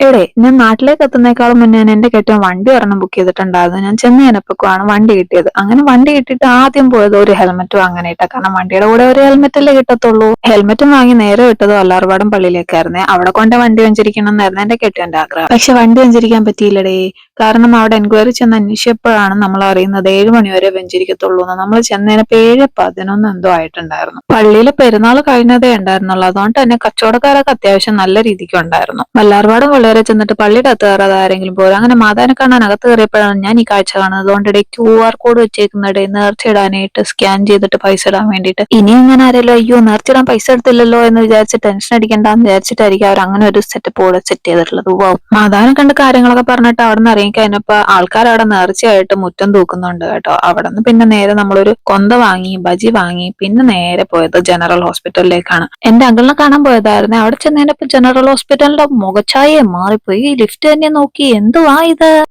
എടേ ഞാൻ നാട്ടിലേക്ക് എത്തുന്നേക്കാളും മുന്നേ ഞാൻ എന്റെ കെട്ടിയ വണ്ടി ഒരെണ്ണം ബുക്ക് ചെയ്തിട്ടുണ്ടായിരുന്നു. ഞാൻ ചെന്ന് കഴിഞ്ഞപ്പോഴാണ് വണ്ടി കിട്ടിയത്. അങ്ങനെ വണ്ടി കിട്ടിയിട്ട് ആദ്യം പോയത് ഒരു ഹെൽമെറ്റും അങ്ങനെ വാങ്ങാനായിട്ടാ കാരണം വണ്ടിയുടെ കൂടെ ഒരു ഹെൽമെറ്റ് അല്ലേ കിട്ടത്തുള്ളൂ. ഹെൽമെറ്റും വാങ്ങി നേരെ വിട്ടത് വല്ലാർപാടം പള്ളിയിലേക്കായിരുന്നേ. അവിടെ കൊണ്ട് വണ്ടി വെഞ്ചരിക്കണം എന്നായിരുന്നു എന്റെ കെട്ടിയന്റെ ആഗ്രഹം. പക്ഷെ വണ്ടി വെഞ്ചരിക്കാൻ പറ്റിയില്ലടേ. കാരണം അവിടെ എൻക്വയറി ചെന്ന് അന്വേഷിച്ചപ്പോഴാണ് നമ്മൾ അറിയുന്നത് ഏഴ് മണി വരെ വെഞ്ചരിക്കത്തുള്ളൂ എന്ന്. നമ്മൾ ചെന്നതിനപ്പോ ഏഴ് പതിനൊന്ന് എന്തോ ആയിട്ടുണ്ടായിരുന്നു. പള്ളിയിൽ പെരുന്നാൾ കഴിഞ്ഞതേ ഉണ്ടായിരുന്നുള്ളൂ. അതുകൊണ്ട് തന്നെ കച്ചവടക്കാരൊക്കെ അത്യാവശ്യം നല്ല രീതിക്ക് ഉണ്ടായിരുന്നു വല്ലാർപാടം കൊള്ളേരെ ചെന്നിട്ട് പള്ളിയുടെ അകത്ത് കയറാതെ ആരെങ്കിലും പോലും അങ്ങനെ മാതാവിനെ കാണാൻ അകത്ത് കയറിയപ്പോഴാണ് ഞാൻ ഈ കാഴ്ച കാണുന്നത്. അതുകൊണ്ട് ക്യു ആർ കോഡ് വെച്ചേക്കുന്നിടെ നേർച്ച ഇടാനായിട്ട് സ്കാൻ ചെയ്തിട്ട് പൈസ ഇടാൻ വേണ്ടിയിട്ട്. ഇനി ഇങ്ങനെ ആരെല്ലോ അയ്യോ നേർച്ച ഇടാൻ പൈസ എടുത്തില്ലല്ലോ എന്ന് വിചാരിച്ച് ടെൻഷൻ അടിക്കണ്ടെന്ന് വിചാരിച്ചിട്ടായിരിക്കും അവർ അങ്ങനെ ഒരു സെറ്റ് കൂടെ സെറ്റ് ചെയ്തിട്ടുള്ളത്. വൗ മാതാവിനെ കണ്ട് കാര്യങ്ങളൊക്കെ പറഞ്ഞിട്ട് അവിടെ നിന്ന് ഇറങ്ങിക്കഴിഞ്ഞപ്പോ ആൾക്കാർ അവിടെ നേർച്ചയായിട്ട് മുറ്റം തൂക്കുന്നുണ്ട് കേട്ടോ. അവിടെ നിന്ന് പിന്നെ നേരെ നമ്മളൊരു കൊന്ത വാങ്ങി ബജി വാങ്ങി പിന്നെ നേരെ പോയത് ജനറൽ ഹോസ്പിറ്റലിലേക്കാണ് എന്റെ അങ്കിളിനെ കാണാൻ പോയതായിരുന്നു. അവിടെ ചെന്നതിനപ്പോ ജനറൽ ഹോസ്പിറ്റലിന്റെ മുഖച്ഛായയെ മാറിപ്പോയി. ലിഫ്റ്റ് തന്നെ നോക്കി. എന്തുവാ ഇത്?